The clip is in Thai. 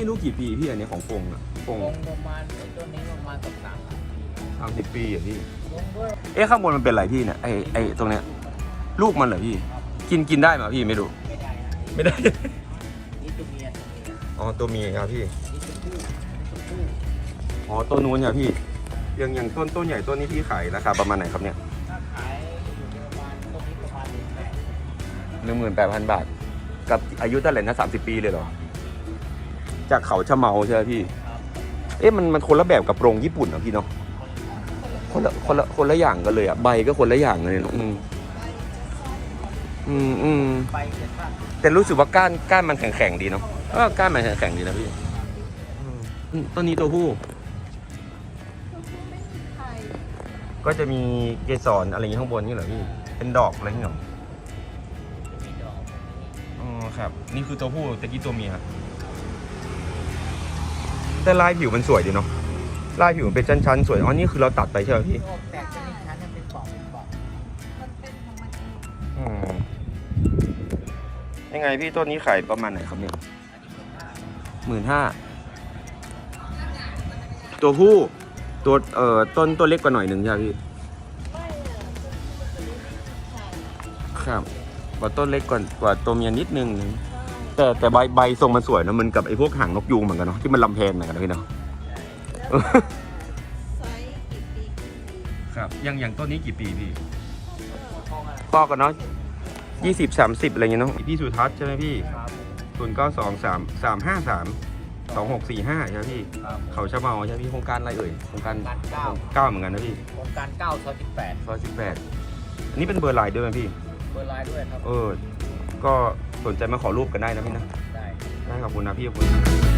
ไม่รู้กี่ปีพี่อันนี้ของกงอะกงลงประมาณไอ้ต้นนี้ประมาณกับสามสิบปีสามสิบปีอะพี่ลงด้วยเอ๊ะข้างบนมันเป็นอะไรพี่เนี่ยไอไอตรงเนี้ยลูกมันเหรอพี่ กินกินได้ไหมพี่ไม่รู้ ไม่ได้นะไม่ได้ นี่ตัวเมียตัวเมียอ๋อตัวเมียครับพี่ นี่ตัวผู้นี่ตัวผู้อ๋อต้นนู้นเนี่ยพี่อย่างอย่างต้นต้นใหญ่ต้นนี้พี่ขายราคาประมาณไหนครับเนี่ยถ้าขายอยู่ประมาณต้นนี้ประมาณหนึ่งแปดหนึ่งหมื่นแปดพันบาท กับอายุเท่าไหร่นะสามสิบปีเลยเหรอ จากเขาชะเมาใช่ไหมพี่ครับเอ๊ะมันมันคนละแบบกับโปรงญี่ปุ่นเหรอพี่เนาะคนละคนละคนละอย่างกันเลยอะใบก็คนละอย่างเลยเนอะอืมอืมอืมไปเสร็จป่ะแต่รู้สึกว่าก้านก้านมันแข็งๆดีเนาะเออก้านมันแข็งๆดีนะพี่อืมต้นนี้ตัวผู้ก็จะมีเกสรอะไรอย่างงี้ข้างบนนี่เหรอพี่ เป็นดอกอะไรอย่างเงี้ยเหรอจะมีดอก อ๋อครับ นี่คือตัวผู้ตะกี้ตัวเมีย แต่ลายผิวมันสวยดีเนาะลายผิวมันเป็นชั้นๆสวยอ๋อนี่คือเราตัดไปใช่ไหมพี่โลกแตกชนิดชั้นเนี่ยเป็นปอกเป็นปอกอืมยังไงพี่ต้นนี้ขายประมาณไหนครับเนี่ยอันนี้เป็นห้าหมื่นห้าตัวผู้ตัวเอ่อต้นตัวเล็กกว่าหน่อยหนึ่งใช่ไหมพี่ครับกว่าต้นเล็กกว่ากว่าตัวเมียนิดนึง แต่แต่ใบใบทรงมันสวยนะมันกับไอ้พวกหางนกยูงเหมือนกันเนาะที่มันลำแพนเหมือนกันนะพี่เนาะครับอย่างอย่างต้นนี้กี่ปีพี่ห้องอะไรก็กันเนาะยี่สิบสามสิบอะไรเงี้ยเนาะพี่สุทัศน์ใช่ไหมพี่ครับศูนย์เก้าสองสามสามห้าสามสองหกสี่ห้าใช่ไหมพี่ครับเขาชะเมาใช่ไหมพี่โครงการอะไรเอ่ยโครงการการเก้าเก้าเหมือนกันนะพี่โครงการเก้าซอยสิบแปดซอยสิบแปดอันนี้เป็นเบอร์ไลน์ด้วยไหมพี่เบอร์ไลน์ด้วยครับ เออ ก็ สนใจมาขอรูปกันได้นะพี่นะ ได้ ได้ขอบคุณนะพี่ขอบคุณ